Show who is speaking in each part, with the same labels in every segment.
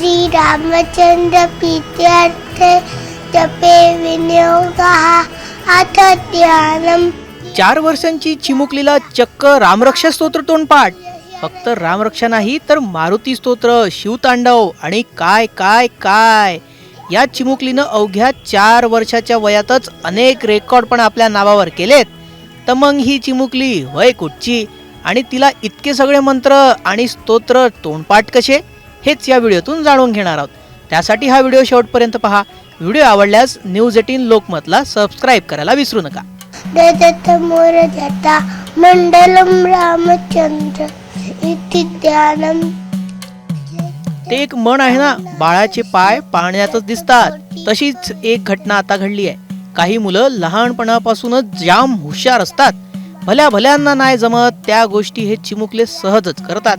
Speaker 1: श्री रामचंद्र प्रीत्यर्थे जपे विनियोगा अथ ध्यानम।
Speaker 2: चार वर्षांची चिमुकलीला चक्क रामरक्षा स्तोत्र तोंडपाठ. फक्त रामरक्षा नाही तर मारुती स्तोत्र शिवतांडव आणि काय काय काय. या चिमुकलीनं अवघ्या चार वर्षाच्या वयातच अनेक रेकॉर्ड पण आपल्या नावावर केलेत. तर मग ही चिमुकली वय कुठची? आणि तिला इतके सगळे मंत्र आणि स्तोत्र तोंडपाठ कसे? हेच या व्हिडिओतून जाणून घेणार आहोत. त्यासाठी हा व्हिडिओ शेवटपर्यंत पहा. व्हिडिओ आवडल्यास न्यूज एटीन लोकमतला सबस्क्राईब करायला विसरू नका.
Speaker 1: मोर मंडलम रामचंद्र इति ध्यानम
Speaker 2: ते एक मन आहे ना बाळाचे पाय पाण्यातच दिसतात. तशीच एक घटना आता घडली आहे. काही मुलं लहानपणापासूनच जाम हुशार असतात. भल्या भल्यांना नाही जमत त्या गोष्टी हे चिमुकले सहजच करतात.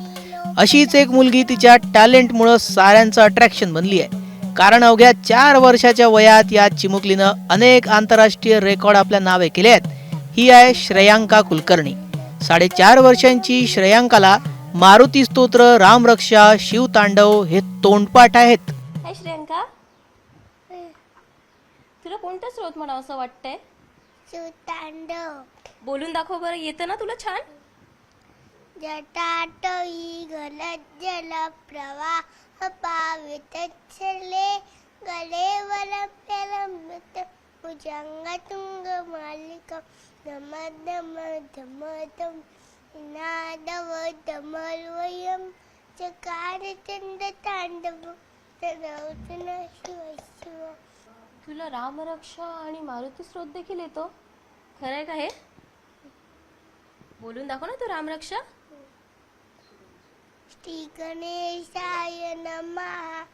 Speaker 2: अशीच एक मुलगी तिच्या टॅलेंटमुळं साऱ्यांचं अट्रॅक्शन बनली आहे. कारण अवघ्या चार वर्षाच्या वयात या चिमुकलीनं अनेक आंतरराष्ट्रीय रेकॉर्ड आपल्या नावे केले आहेत. ही आहे श्रेयांका कुलकर्णी. साडेचार वर्षांची श्रेयांकाला मारुती स्तोत्र रामरक्षा शिवतांडव हे तोंडपाठ आहेत.
Speaker 3: हाय श्रियंका. तुला कोणतं स्रोत म्हणावं असं वाटतंय? बोलून दाखव बरं येतं ना तुला छान?
Speaker 1: जटाटवी गलज्जल प्रवाह पावित चले गलेवलंप्यलंबित भुजंगतुंग मालिकं धम धम धम धम नादव धमल्वयं चकार चंड तांडव तनवतन शिव शिव
Speaker 3: तुला रामरक्षा आणि मारुती स्रोत देखील येतो. खरं आहे का हे? बोलून दाखव ना तू रामरक्षा.
Speaker 1: श्री गणेशाय नमः.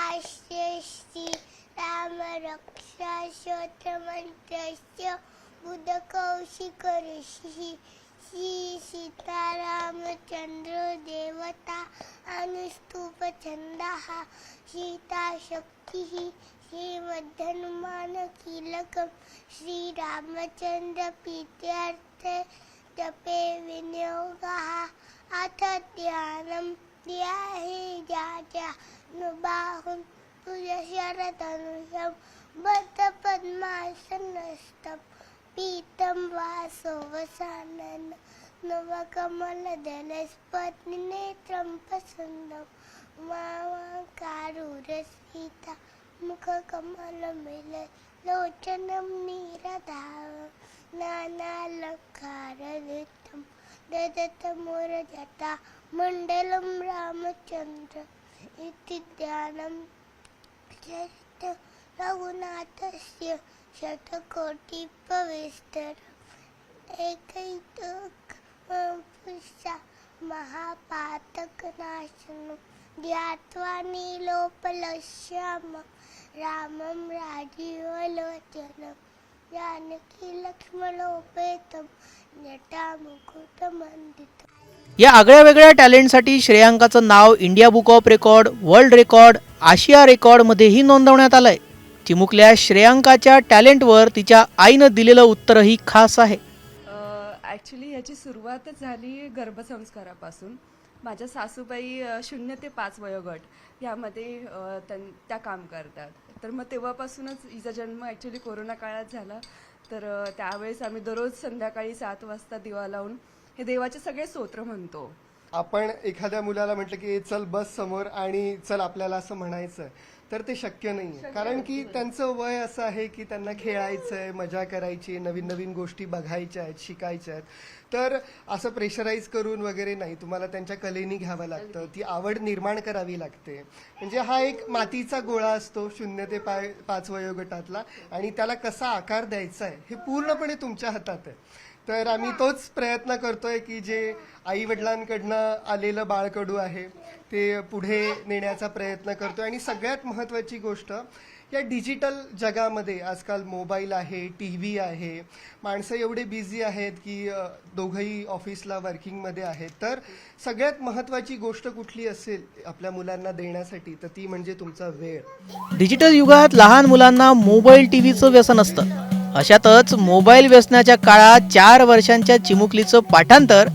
Speaker 1: आस्य श्री राम रक्षा मंत्रस्य बुधकौशिक ऋषी श्री सीतारामचंद्र देवता अनुस्तुप छंदः सीताशक्तिः श्रीमद्धनुमान कीलकं श्रीरामचंद्र प्रीत्यर्थे जपे विनियोगः अथ ध्यानं ध्याहे जाजा नुबाहुं तुझशरधनुषं बद्धपद्मासनस्थं पीतं वासोवसानन नवकमलदलस्पत्निनेत्रं पसन्दं मामाकारुरसीता मुखकमलमिल लोचनं नीरधाव नानालङ्कारयुक्तं ददत मोरजटा मण्डलं रामचन्द्र इति ध्यानं चरित रघुनाथस्य शतकोटिपविस्तर एकैतक पुष्या महापातकनाशनं ध्यात्वा नीलोपलश्याम रामं राजीवलोचनं जानकी लक्ष्मणोपेतं
Speaker 2: या आगळ्या वेगळ्या टॅलेंटसाठी श्रेयांकाचं नाव India book of record world record आशिया रेकॉर्डमध्येही नोंदवण्यात आलंय. चिमुकल्या श्रेयांकाच्या टॅलेंटवर तिच्या आईनं दिलेलं उत्तरही खास आहे.
Speaker 4: ॲक्च्युली ह्याची सुरुवातच झाली गर्भसंस्कारापासून. माझ्या सासूबाई शून्य ते पाच वयोगट यामध्ये त्या काम करतात. तर मग तेव्हापासूनच हिचा जन्म ॲक्च्युली कोरोना काळात झाला. तर त्यावेळेस आम्ही दररोज संध्याकाळी सात वाजता दिवा लावून हे देवाचे सगळे स्तोत्र म्हणतो.
Speaker 5: आपण एखाद्या मुलाला म्हटलं की चल बस समोर आणि चल आपल्याला असं म्हणायचं तर ते शक्य नाही कारण की त्यांचं वय असं आहे की त्यांना खेळायचं आहे मजा करायची नवीन नवीन गोष्टी बघायच्या आहेत शिकायच्या आहेत. तर असं प्रेशराईज करून वगैरे नाही. तुम्हाला त्यांच्या कलेनी घ्यावं लागतं. ती आवड निर्माण करावी लागते. म्हणजे हा एक मातीचा गोळा असतो शून्य ते पाय पाच वयोगटातला. आणि त्याला कसा आकार द्यायचा आहे हे पूर्णपणे तुमच्या हातात आहे. तर आम्ही तोच प्रयत्न करतोय की जे आई वडिलांकडनं आलेलं बाळकडू आहे ते पुढे नेण्याचा प्रयत्न करतोय. आणि सगळ्यात महत्त्वाची गोष्ट या डिजिटल जगामध्ये आजकाल मोबाईल आहे टी व्ही आहे माणसं एवढे बिझी आहेत की दोघंही ऑफिसला वर्किंगमध्ये आहेत. तर सगळ्यात महत्त्वाची गोष्ट कुठली असेल आपल्या मुलांना देण्यासाठी तर ती म्हणजे तुमचा वेळ.
Speaker 2: डिजिटल युगात लहान मुलांना मोबाईल टीव्हीचं व्यसन असतं. अशातच मोबाईल व्यसनाच्या काळात चार वर्षांच्या चिमुकलीचं पाठांतर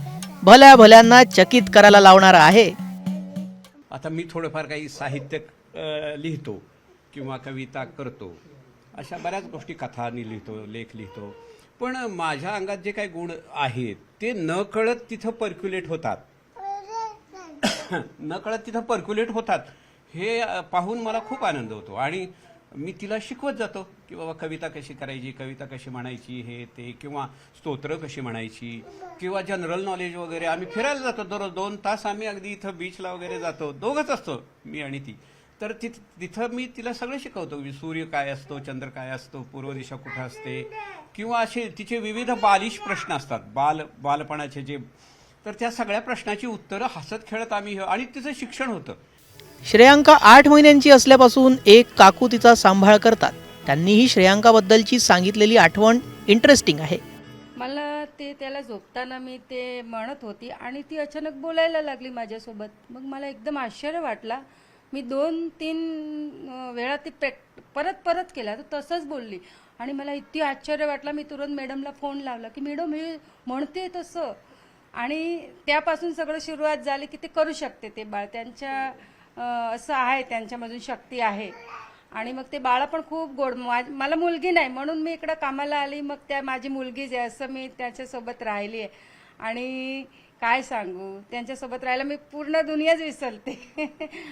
Speaker 2: भल्या भल्यांना चकित करायला लावणार आहे.
Speaker 6: आता मी थोडंफार काही साहित्य लिहितो किंवा कविता करतो. अशा बऱ्याच गोष्टी कथानी लिहितो लेख लिहितो. पण माझ्या अंगात जे काही गुण आहेत ते न कळत तिथं पर्क्युलेट होतात. न कळत तिथं पर्क्युलेट होतात हे पाहून मला खूप आनंद होतो. आणि मी तिला शिकवत जातो की बाबा कविता कशी करायची कविता कशी म्हणायची हे ते किंवा स्तोत्र कशी म्हणायची किंवा जनरल नॉलेज वगैरे. आम्ही फिरायला जातो दररोज दोन तास आम्ही अगदी इथं बीचला वगैरे जातो. दोघंच असतो मी आणि ती. तर तिथ तिथं मी तिला सगळं शिकवतो की सूर्य काय असतो चंद्र काय असतो पूर्व दिशा कुठं असते किंवा असे तिचे विविध बालिश प्रश्न असतात बाल बालपणाचे जे. तर त्या सगळ्या प्रश्नाची उत्तरं हसत खेळत आम्ही आणि तिचं शिक्षण होतं.
Speaker 2: श्रेयांका आठ महिन्यांची असल्यापासून एक काकू तिचा सांभाळ करतात. त्यांनीही श्रेयांकाबद्दलची सांगितलेली आठवण इंटरेस्टिंग आहे.
Speaker 7: मला ते त्याला झोपताना मी ते म्हणत होती आणि ती अचानक बोलायला लागली माझ्यासोबत. मग मला एकदम आश्चर्य वाटला. मी दोन तीन वेळा ती प्रॅक परत परत केला. तर तसंच बोलली. आणि मला इतकी आश्चर्य वाटला. मी तुरंत मॅडमला फोन लावला की मॅडम हे म्हणते तसं. आणि त्यापासून सगळं सुरुवात झाली की ते करू शकते ते बाळ. त्यांच्या असं आहे त्यांच्यामधून शक्ती आहे. आणि मग ते बाळा पण खूप गोड मला मुलगी नाही म्हणून मी इकडं कामाला आली मग त्या माझी मुलगीच आहे असं मी त्याच्यासोबत राहिली आहे. आणि काय सांगू त्यांच्यासोबत राहायला मी पूर्ण दुनियाच विसरते.